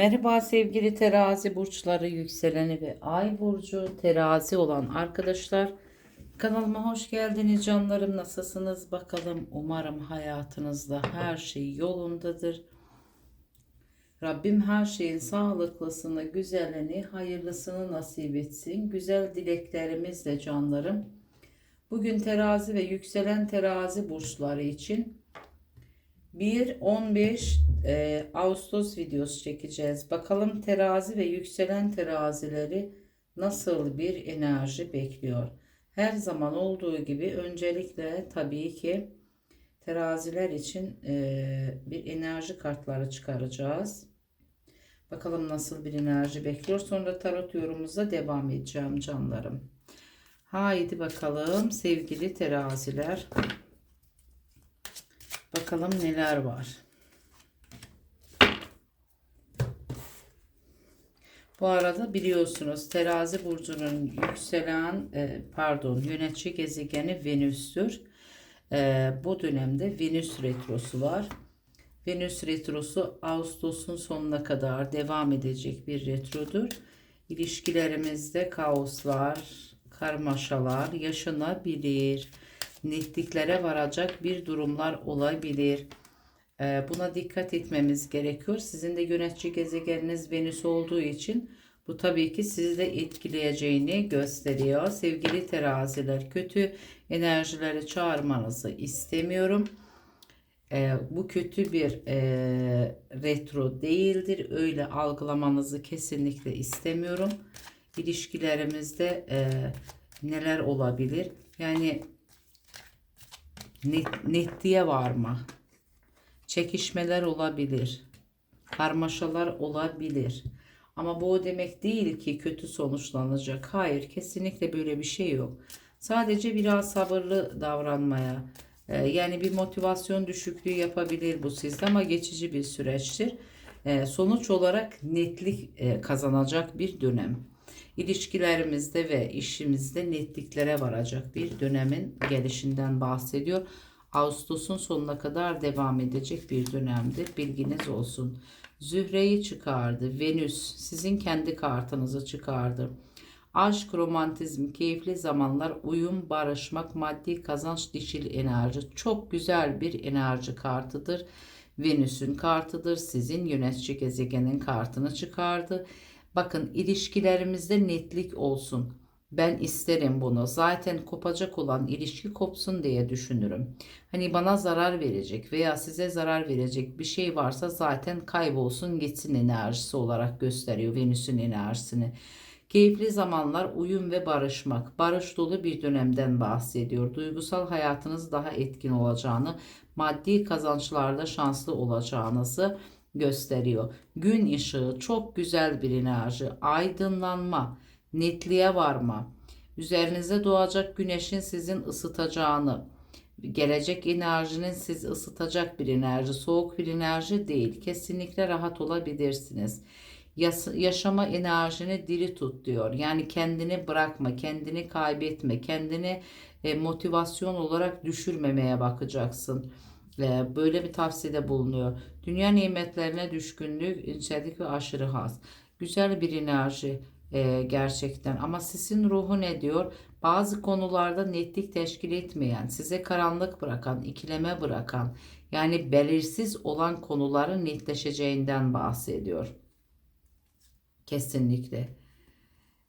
Merhaba sevgili terazi burçları, yükseleni ve ay burcu terazi olan arkadaşlar. Kanalıma hoş geldiniz canlarım. Nasılsınız bakalım? Umarım hayatınızda her şey yolundadır. Rabbim her şeyin sağlıklısını, güzelini, hayırlısını nasip etsin. Güzel dileklerimizle canlarım. Bugün terazi ve yükselen terazi burçları için 1-15 e, Ağustos videosu çekeceğiz. Bakalım terazi ve yükselen terazileri nasıl bir enerji bekliyor. Her zaman olduğu gibi öncelikle tabii ki teraziler için e, bir enerji kartları çıkaracağız. Bakalım nasıl bir enerji bekliyor. Sonra tarot yorumumuza devam edeceğim canlarım. Haydi bakalım sevgili teraziler. Bakalım neler var. Bu arada biliyorsunuz terazi burcunun yükselen e, pardon yönetici gezegeni Venüs'tür. E, bu dönemde Venüs retrosu var. Venüs retrosu Ağustos'un sonuna kadar devam edecek bir retrodur. İlişkilerimizde kaoslar, karmaşalar yaşanabilir. Netliklere varacak bir durumlar olabilir. Ee, buna dikkat etmemiz gerekiyor. Sizin de yönetici gezegeniniz Venüs olduğu için bu tabii ki sizi de etkileyeceğini gösteriyor. Sevgili teraziler kötü enerjileri çağırmanızı istemiyorum. Ee, bu kötü bir e, retro değildir. Öyle algılamanızı kesinlikle istemiyorum. İlişkilerimizde e, neler olabilir? Yani net, netliğe varma çekişmeler olabilir, karmaşalar olabilir. Ama bu o demek değil ki kötü sonuçlanacak. Hayır, kesinlikle böyle bir şey yok. Sadece biraz sabırlı davranmaya, e, yani bir motivasyon düşüklüğü yapabilir bu sizde ama geçici bir süreçtir. E, sonuç olarak netlik e, kazanacak bir dönem. İlişkilerimizde ve işimizde netliklere varacak bir dönemin gelişinden bahsediyor. Ağustos'un sonuna kadar devam edecek bir dönemdir. Bilginiz olsun. Zühre'yi çıkardı. Venüs sizin kendi kartınızı çıkardı. Aşk, romantizm, keyifli zamanlar, uyum, barışmak, maddi kazanç, dişil enerji. Çok güzel bir enerji kartıdır. Venüs'ün kartıdır. Sizin yönetici gezegenin kartını çıkardı. Bakın ilişkilerimizde netlik olsun. Ben isterim bunu. Zaten kopacak olan ilişki kopsun diye düşünürüm. Hani bana zarar verecek veya size zarar verecek bir şey varsa zaten kaybolsun gitsin enerjisi olarak gösteriyor Venüs'ün enerjisini. Keyifli zamanlar, uyum ve barışmak, barış dolu bir dönemden bahsediyor. Duygusal hayatınız daha etkin olacağını, maddi kazançlarda şanslı olacağınızı gösteriyor. Gün ışığı çok güzel bir enerji, aydınlanma, netliğe varma, üzerinize doğacak güneşin sizin ısıtacağını, gelecek enerjinin sizi ısıtacak bir enerji, soğuk bir enerji değil. Kesinlikle rahat olabilirsiniz. yaşama enerjini diri tut diyor. Yani kendini bırakma, kendini kaybetme, kendini e, motivasyon olarak düşürmemeye bakacaksın. Böyle bir tavsiyede bulunuyor. Dünya nimetlerine düşkünlük, incelik ve aşırı haz. Güzel bir enerji e, gerçekten. Ama sizin ruhu ne diyor? Bazı konularda netlik teşkil etmeyen, size karanlık bırakan, ikileme bırakan, yani belirsiz olan konuların netleşeceğinden bahsediyor. Kesinlikle.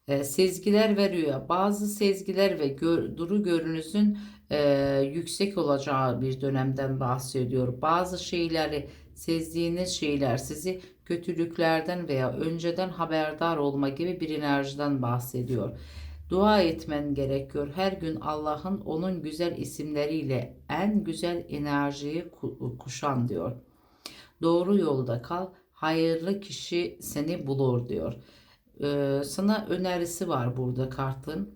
E, sezgiler veriyor. Bazı sezgiler ve gör, duru görünüzün e, yüksek olacağı bir dönemden bahsediyor. Bazı şeyleri sezdiğiniz şeyler sizi kötülüklerden veya önceden haberdar olma gibi bir enerjiden bahsediyor. Dua etmen gerekiyor. Her gün Allah'ın onun güzel isimleriyle en güzel enerjiyi kuşan diyor. Doğru yolda kal. Hayırlı kişi seni bulur diyor. Ee, sana önerisi var burada kartın.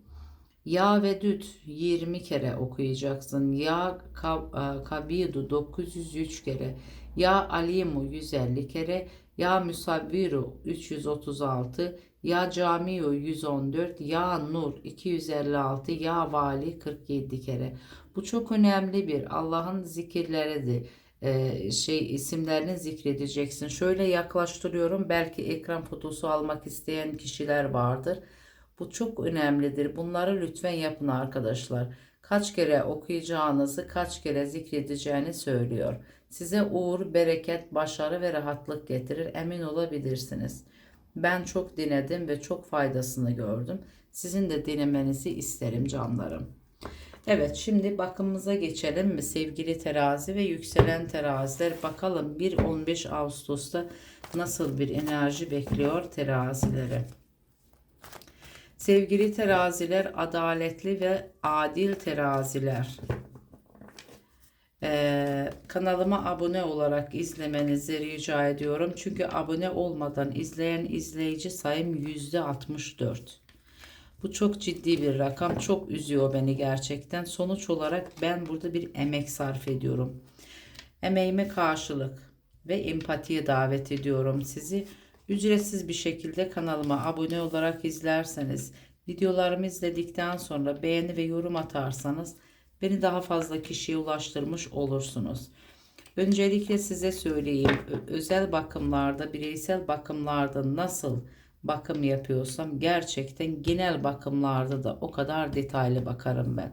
Ya ve düt 20 kere okuyacaksın. Ya e, kabidu 903 kere. Ya alimu 150 kere. Ya Musavviru 336, Ya Camiu 114, Ya Nur 256, Ya Vali 47 kere. Bu çok önemli bir Allah'ın zikirleridir. E, şey isimlerini zikredeceksin. Şöyle yaklaştırıyorum. Belki ekran fotosu almak isteyen kişiler vardır. Bu çok önemlidir. Bunları lütfen yapın arkadaşlar. Kaç kere okuyacağınızı, kaç kere zikredeceğini söylüyor. Size uğur, bereket, başarı ve rahatlık getirir. Emin olabilirsiniz. Ben çok denedim ve çok faydasını gördüm. Sizin de denemenizi isterim canlarım. Evet şimdi bakımımıza geçelim mi sevgili terazi ve yükselen teraziler bakalım 1-15 Ağustos'ta nasıl bir enerji bekliyor terazilere. Sevgili teraziler adaletli ve adil teraziler. Ee, kanalıma abone olarak izlemenizi rica ediyorum. Çünkü abone olmadan izleyen izleyici sayım %64. Bu çok ciddi bir rakam. Çok üzüyor beni gerçekten. Sonuç olarak ben burada bir emek sarf ediyorum. Emeğime karşılık ve empatiye davet ediyorum sizi. Ücretsiz bir şekilde kanalıma abone olarak izlerseniz, videolarımı izledikten sonra beğeni ve yorum atarsanız beni daha fazla kişiye ulaştırmış olursunuz. Öncelikle size söyleyeyim özel bakımlarda, bireysel bakımlarda nasıl bakım yapıyorsam gerçekten genel bakımlarda da o kadar detaylı bakarım ben.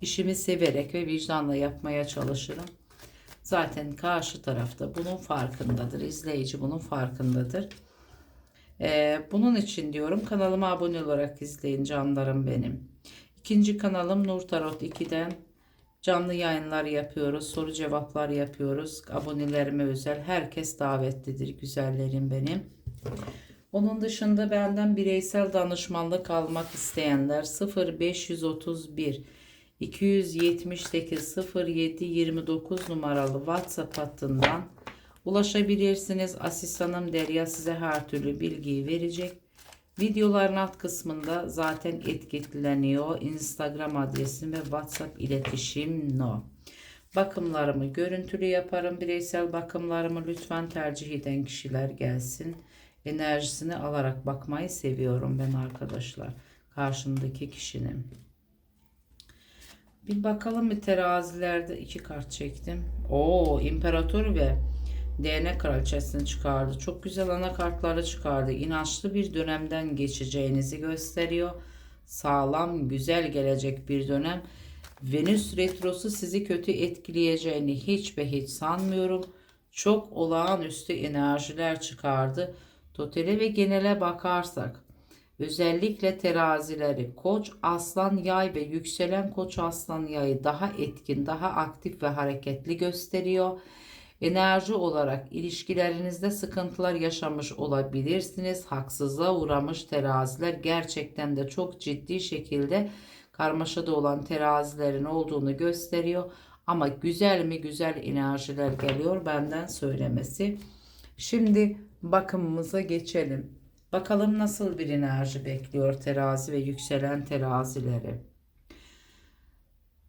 İşimi severek ve vicdanla yapmaya çalışırım. Zaten karşı tarafta bunun farkındadır. İzleyici bunun farkındadır. Ee, bunun için diyorum kanalıma abone olarak izleyin canlarım benim. İkinci kanalım Nur Tarot 2'den canlı yayınlar yapıyoruz. Soru cevaplar yapıyoruz. Abonelerime özel. Herkes davetlidir güzellerim benim. Onun dışında benden bireysel danışmanlık almak isteyenler 0531 278 07 29 numaralı WhatsApp hattından ulaşabilirsiniz. Asistanım Derya size her türlü bilgiyi verecek. Videoların alt kısmında zaten etiketleniyor. Instagram adresim ve WhatsApp iletişim no. Bakımlarımı görüntülü yaparım. Bireysel bakımlarımı lütfen tercih eden kişiler gelsin enerjisini alarak bakmayı seviyorum ben arkadaşlar. Karşımdaki kişinin. Bir bakalım bir terazilerde iki kart çektim. Oo imparator ve DNA kraliçesini çıkardı. Çok güzel ana kartları çıkardı. İnançlı bir dönemden geçeceğinizi gösteriyor. Sağlam, güzel gelecek bir dönem. Venüs retrosu sizi kötü etkileyeceğini hiç ve hiç sanmıyorum. Çok olağanüstü enerjiler çıkardı. Totale ve genele bakarsak özellikle terazileri koç, aslan, yay ve yükselen koç, aslan, yayı daha etkin, daha aktif ve hareketli gösteriyor. Enerji olarak ilişkilerinizde sıkıntılar yaşamış olabilirsiniz. Haksızlığa uğramış teraziler gerçekten de çok ciddi şekilde karmaşada olan terazilerin olduğunu gösteriyor. Ama güzel mi güzel enerjiler geliyor benden söylemesi. Şimdi bakımımıza geçelim. Bakalım nasıl bir enerji bekliyor terazi ve yükselen terazileri.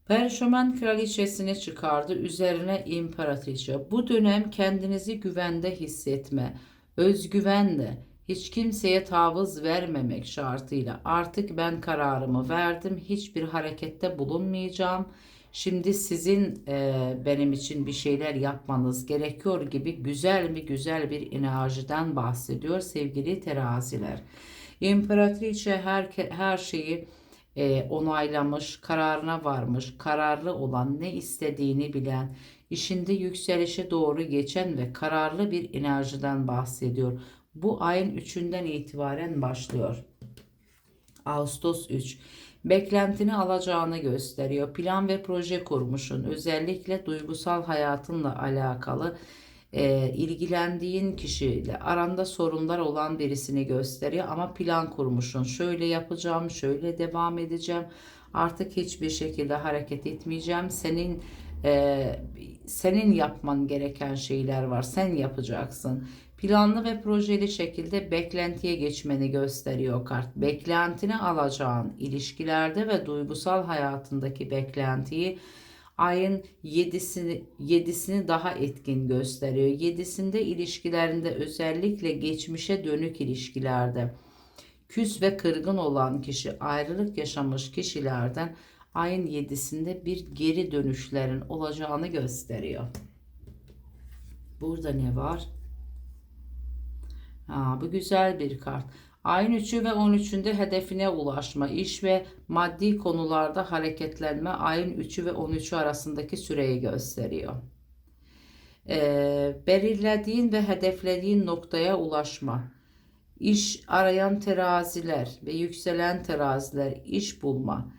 Perşömen kraliçesini çıkardı. Üzerine imparatriçe. Bu dönem kendinizi güvende hissetme, özgüvenle, hiç kimseye tavız vermemek şartıyla artık ben kararımı verdim. Hiçbir harekette bulunmayacağım. Şimdi sizin e, benim için bir şeyler yapmanız gerekiyor gibi güzel mi güzel bir enerjiden bahsediyor sevgili teraziler. İmparatriçe her, her şeyi e, onaylamış, kararına varmış, kararlı olan, ne istediğini bilen, işinde yükselişe doğru geçen ve kararlı bir enerjiden bahsediyor. Bu ayın 3'ünden itibaren başlıyor. Ağustos 3 beklentini alacağını gösteriyor. Plan ve proje kurmuşsun. Özellikle duygusal hayatınla alakalı e, ilgilendiğin kişiyle aranda sorunlar olan birisini gösteriyor ama plan kurmuşsun. Şöyle yapacağım, şöyle devam edeceğim. Artık hiçbir şekilde hareket etmeyeceğim. Senin e, senin yapman gereken şeyler var. Sen yapacaksın planlı ve projeli şekilde beklentiye geçmeni gösteriyor kart. Beklentini alacağın ilişkilerde ve duygusal hayatındaki beklentiyi ayın 7'sini 7'sini daha etkin gösteriyor. 7'sinde ilişkilerinde özellikle geçmişe dönük ilişkilerde küs ve kırgın olan kişi ayrılık yaşamış kişilerden ayın 7'sinde bir geri dönüşlerin olacağını gösteriyor. Burada ne var? Ha, bu güzel bir kart. Ayın 3'ü ve 13'ünde hedefine ulaşma, iş ve maddi konularda hareketlenme ayın 3'ü ve 13'ü arasındaki süreyi gösteriyor. Ee, belirlediğin ve hedeflediğin noktaya ulaşma. İş arayan teraziler ve yükselen teraziler iş bulma.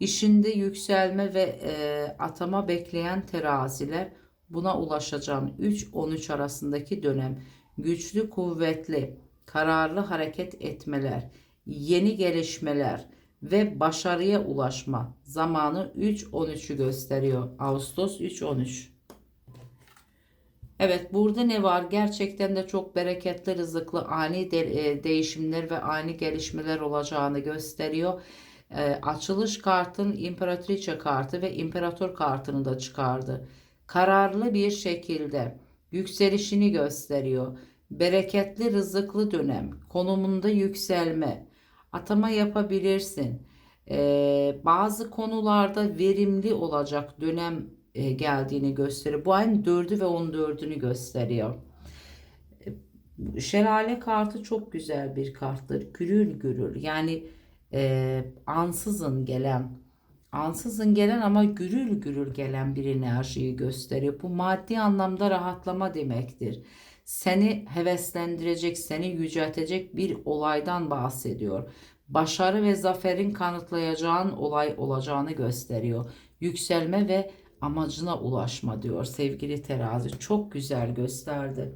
İşinde yükselme ve e, atama bekleyen teraziler buna ulaşacağım. 3-13 arasındaki dönem güçlü, kuvvetli, kararlı hareket etmeler, yeni gelişmeler ve başarıya ulaşma zamanı 3-13'ü gösteriyor. Ağustos 3-13. Evet burada ne var? Gerçekten de çok bereketli, rızıklı, ani de- e, değişimler ve ani gelişmeler olacağını gösteriyor. E, açılış kartın İmparatriçe kartı ve İmparator kartını da çıkardı. Kararlı bir şekilde yükselişini gösteriyor. Bereketli, rızıklı dönem, konumunda yükselme, atama yapabilirsin. E, bazı konularda verimli olacak dönem e, geldiğini gösteriyor. Bu ayın 4'ü ve 14'ünü gösteriyor. E, Şelale kartı çok güzel bir karttır. Gürül gürül yani e, ansızın gelen ansızın gelen ama gürül gürül gelen bir enerjiyi gösteriyor. Bu maddi anlamda rahatlama demektir. Seni heveslendirecek, seni yüceltecek bir olaydan bahsediyor. Başarı ve zaferin kanıtlayacağın olay olacağını gösteriyor. Yükselme ve amacına ulaşma diyor sevgili terazi. Çok güzel gösterdi.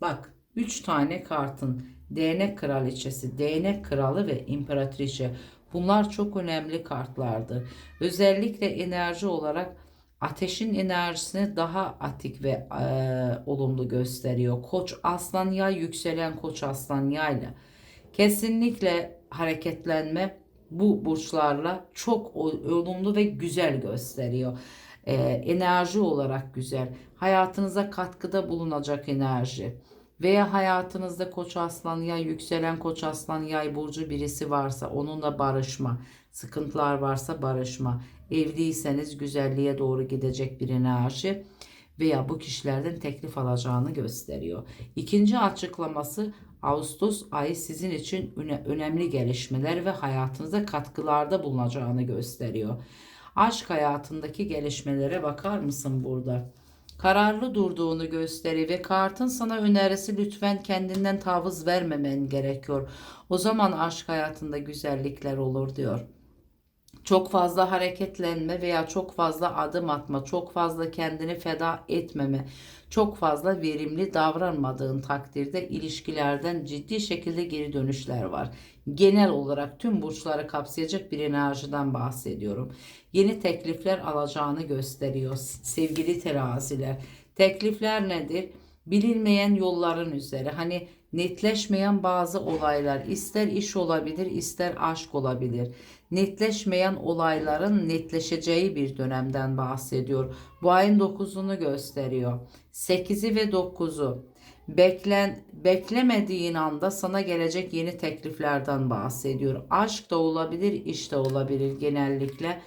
Bak 3 tane kartın değnek kraliçesi, değnek kralı ve imparatriçe. Bunlar çok önemli kartlardır. Özellikle enerji olarak ateşin enerjisini daha atik ve e, olumlu gösteriyor. Koç aslan yay yükselen koç aslan yayla. Kesinlikle hareketlenme bu burçlarla çok olumlu ve güzel gösteriyor. Ee, enerji olarak güzel. Hayatınıza katkıda bulunacak enerji. Veya hayatınızda koç aslan yay, yükselen koç aslan yay burcu birisi varsa onunla barışma. Sıkıntılar varsa barışma. Evliyseniz güzelliğe doğru gidecek bir enerji veya bu kişilerden teklif alacağını gösteriyor. İkinci açıklaması Ağustos ayı sizin için öne- önemli gelişmeler ve hayatınıza katkılarda bulunacağını gösteriyor. Aşk hayatındaki gelişmelere bakar mısın burada? Kararlı durduğunu gösteriyor ve kartın sana önerisi lütfen kendinden tavız vermemen gerekiyor. O zaman aşk hayatında güzellikler olur diyor çok fazla hareketlenme veya çok fazla adım atma, çok fazla kendini feda etmeme, çok fazla verimli davranmadığın takdirde ilişkilerden ciddi şekilde geri dönüşler var. Genel olarak tüm burçları kapsayacak bir enerjiden bahsediyorum. Yeni teklifler alacağını gösteriyor sevgili teraziler. Teklifler nedir? Bilinmeyen yolların üzeri. Hani netleşmeyen bazı olaylar ister iş olabilir ister aşk olabilir. Netleşmeyen olayların netleşeceği bir dönemden bahsediyor. Bu ayın 9'unu gösteriyor. 8'i ve 9'u. Beklen, beklemediğin anda sana gelecek yeni tekliflerden bahsediyor. Aşk da olabilir, iş de olabilir genellikle.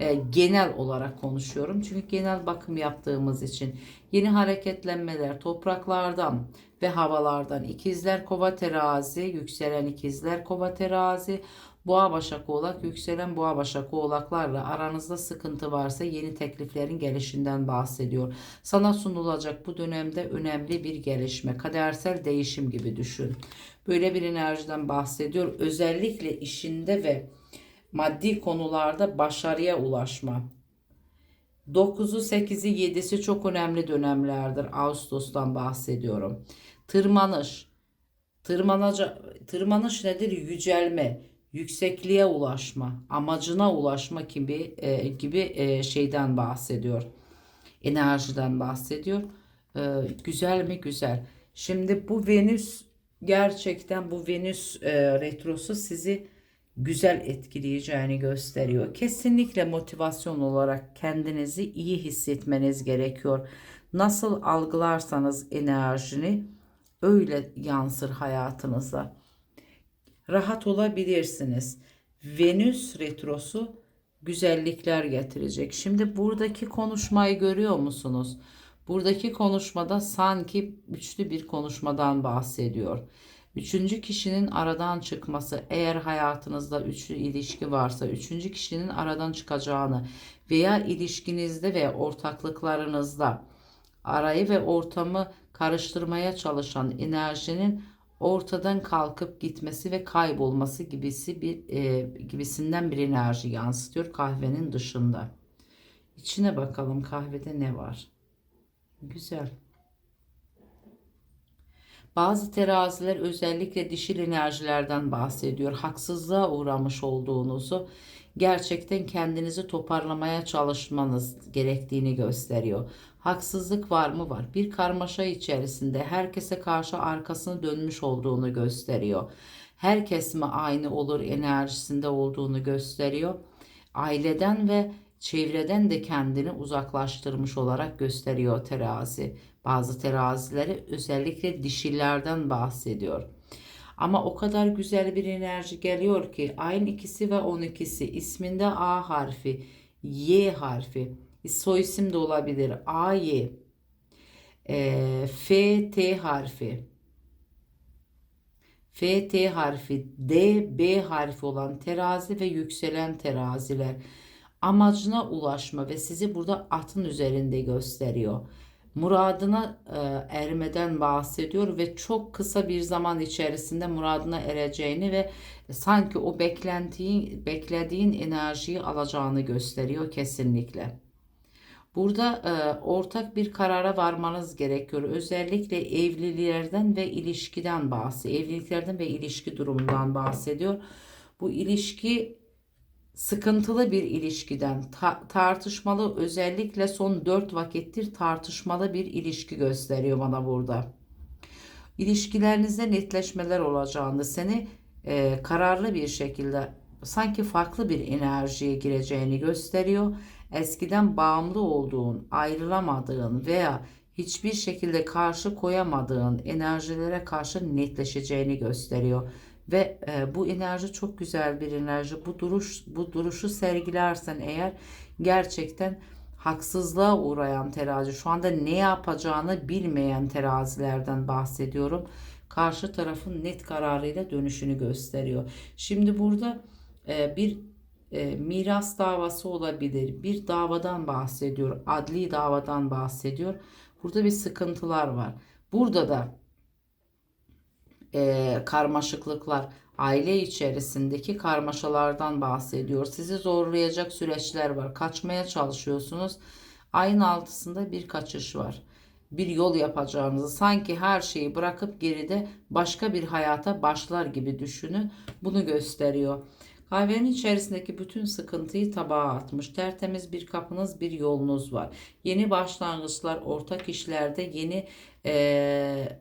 E, genel olarak konuşuyorum. Çünkü genel bakım yaptığımız için yeni hareketlenmeler topraklardan ve havalardan ikizler kova terazi, yükselen ikizler kova terazi, boğa başak oğlak, yükselen boğa başak oğlaklarla aranızda sıkıntı varsa yeni tekliflerin gelişinden bahsediyor. Sana sunulacak bu dönemde önemli bir gelişme, kadersel değişim gibi düşün. Böyle bir enerjiden bahsediyor. Özellikle işinde ve maddi konularda başarıya ulaşma. 9'u, 8'i, 7'si çok önemli dönemlerdir. Ağustos'tan bahsediyorum. Tırmanış. Tırmanaca, tırmanış nedir? Yücelme, yüksekliğe ulaşma, amacına ulaşma gibi e, gibi e, şeyden bahsediyor. Enerjiden bahsediyor. E, güzel mi? Güzel. Şimdi bu Venüs gerçekten bu Venüs e, retrosu sizi güzel etkileyeceğini gösteriyor. Kesinlikle motivasyon olarak kendinizi iyi hissetmeniz gerekiyor. Nasıl algılarsanız enerjini öyle yansır hayatınıza. Rahat olabilirsiniz. Venüs retrosu güzellikler getirecek. Şimdi buradaki konuşmayı görüyor musunuz? Buradaki konuşmada sanki üçlü bir konuşmadan bahsediyor. Üçüncü kişinin aradan çıkması, eğer hayatınızda üçlü ilişki varsa, üçüncü kişinin aradan çıkacağını veya ilişkinizde ve ortaklıklarınızda arayı ve ortamı karıştırmaya çalışan enerjinin ortadan kalkıp gitmesi ve kaybolması gibisi bir e, gibisinden bir enerji yansıtıyor kahvenin dışında. İçine bakalım kahvede ne var? Güzel. Bazı teraziler özellikle dişil enerjilerden bahsediyor. Haksızlığa uğramış olduğunuzu, gerçekten kendinizi toparlamaya çalışmanız gerektiğini gösteriyor. Haksızlık var mı var? Bir karmaşa içerisinde herkese karşı arkasını dönmüş olduğunu gösteriyor. Herkes mi aynı olur enerjisinde olduğunu gösteriyor. Aileden ve çevreden de kendini uzaklaştırmış olarak gösteriyor terazi. Bazı terazileri özellikle dişillerden bahsediyor. Ama o kadar güzel bir enerji geliyor ki aynı ikisi ve 12'si isminde A harfi, Y harfi, soy isim de olabilir. A, Y, e, F, T harfi, F, T harfi, D, B harfi olan terazi ve yükselen teraziler amacına ulaşma ve sizi burada atın üzerinde gösteriyor. Muradına e, ermeden bahsediyor ve çok kısa bir zaman içerisinde muradına ereceğini ve sanki o beklentiyi, beklediğin enerjiyi alacağını gösteriyor kesinlikle. Burada e, ortak bir karara varmanız gerekiyor. Özellikle evliliklerden ve ilişkiden bahsediyor. Evliliklerden ve ilişki durumundan bahsediyor. Bu ilişki sıkıntılı bir ilişkiden ta- tartışmalı özellikle son 4 vakittir tartışmalı bir ilişki gösteriyor bana burada. İlişkilerinizde netleşmeler olacağını seni e, kararlı bir şekilde sanki farklı bir enerjiye gireceğini gösteriyor. Eskiden bağımlı olduğun, ayrılamadığın veya hiçbir şekilde karşı koyamadığın enerjilere karşı netleşeceğini gösteriyor ve e, bu enerji çok güzel bir enerji. Bu duruş bu duruşu sergilersen eğer gerçekten haksızlığa uğrayan terazi şu anda ne yapacağını bilmeyen terazilerden bahsediyorum. Karşı tarafın net kararıyla dönüşünü gösteriyor. Şimdi burada e, bir e, miras davası olabilir. Bir davadan bahsediyor. Adli davadan bahsediyor. Burada bir sıkıntılar var. Burada da e, karmaşıklıklar, aile içerisindeki karmaşalardan bahsediyor. Sizi zorlayacak süreçler var. Kaçmaya çalışıyorsunuz. Ayın altısında bir kaçış var. Bir yol yapacağınızı sanki her şeyi bırakıp geride başka bir hayata başlar gibi düşünün. Bunu gösteriyor. Kahvenin içerisindeki bütün sıkıntıyı tabağa atmış. Tertemiz bir kapınız, bir yolunuz var. Yeni başlangıçlar, ortak işlerde yeni e,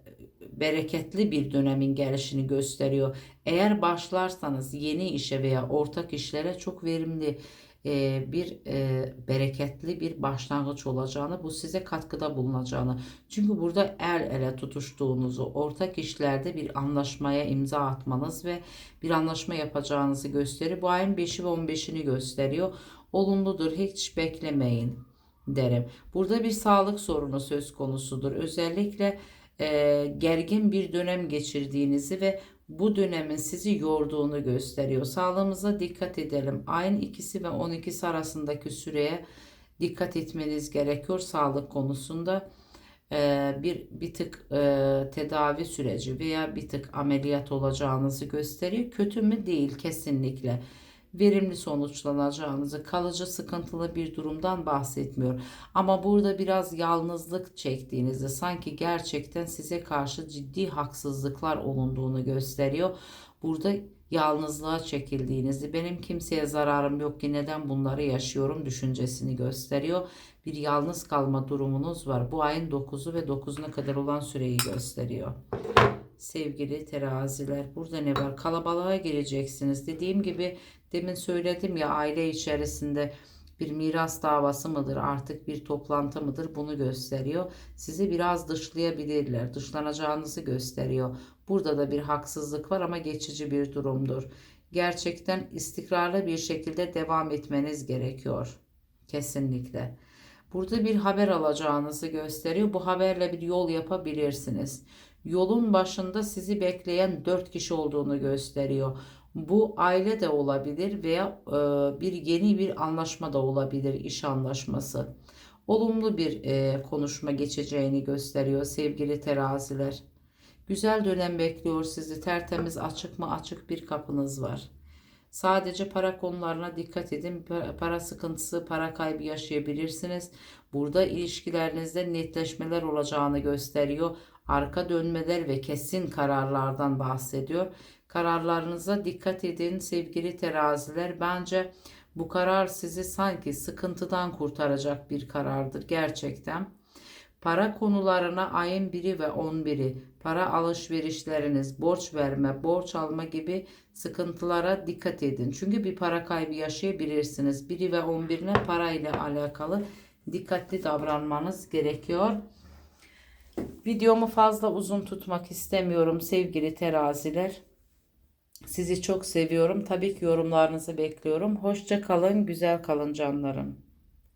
bereketli bir dönemin gelişini gösteriyor. Eğer başlarsanız yeni işe veya ortak işlere çok verimli e, bir e, bereketli bir başlangıç olacağını, bu size katkıda bulunacağını. Çünkü burada el ele tutuştuğunuzu, ortak işlerde bir anlaşmaya imza atmanız ve bir anlaşma yapacağınızı gösteriyor. Bu ayın 5'i ve 15'ini gösteriyor. Olumludur, hiç beklemeyin derim. Burada bir sağlık sorunu söz konusudur. Özellikle e, gergin bir dönem geçirdiğinizi ve bu dönemin sizi yorduğunu gösteriyor. Sağlığımıza dikkat edelim. Ayın ikisi ve 12'si arasındaki süreye dikkat etmeniz gerekiyor sağlık konusunda. E, bir bir tık e, tedavi süreci veya bir tık ameliyat olacağınızı gösteriyor. Kötü mü değil kesinlikle verimli sonuçlanacağınızı, kalıcı sıkıntılı bir durumdan bahsetmiyor. Ama burada biraz yalnızlık çektiğinizi, sanki gerçekten size karşı ciddi haksızlıklar olunduğunu gösteriyor. Burada yalnızlığa çekildiğinizi, benim kimseye zararım yok ki neden bunları yaşıyorum düşüncesini gösteriyor. Bir yalnız kalma durumunuz var. Bu ayın 9'u ve 9'una kadar olan süreyi gösteriyor sevgili teraziler. Burada ne var? Kalabalığa gireceksiniz. Dediğim gibi demin söyledim ya aile içerisinde bir miras davası mıdır artık bir toplantı mıdır bunu gösteriyor. Sizi biraz dışlayabilirler. Dışlanacağınızı gösteriyor. Burada da bir haksızlık var ama geçici bir durumdur. Gerçekten istikrarlı bir şekilde devam etmeniz gerekiyor. Kesinlikle. Burada bir haber alacağınızı gösteriyor. Bu haberle bir yol yapabilirsiniz. Yolun başında sizi bekleyen 4 kişi olduğunu gösteriyor. Bu aile de olabilir veya e, bir yeni bir anlaşma da olabilir, iş anlaşması. Olumlu bir e, konuşma geçeceğini gösteriyor sevgili teraziler. Güzel dönem bekliyor sizi. Tertemiz açık mı açık bir kapınız var. Sadece para konularına dikkat edin. Pa- Para sıkıntısı, para kaybı yaşayabilirsiniz. Burada ilişkilerinizde netleşmeler olacağını gösteriyor. Arka dönmeler ve kesin kararlardan bahsediyor. Kararlarınıza dikkat edin sevgili teraziler. Bence bu karar sizi sanki sıkıntıdan kurtaracak bir karardır gerçekten. Para konularına ayın 1'i ve 11'i, para alışverişleriniz, borç verme, borç alma gibi sıkıntılara dikkat edin. Çünkü bir para kaybı yaşayabilirsiniz. 1'i ve 11'ine para ile alakalı dikkatli davranmanız gerekiyor. Videomu fazla uzun tutmak istemiyorum sevgili teraziler. Sizi çok seviyorum. Tabii ki yorumlarınızı bekliyorum. Hoşça kalın, güzel kalın canlarım.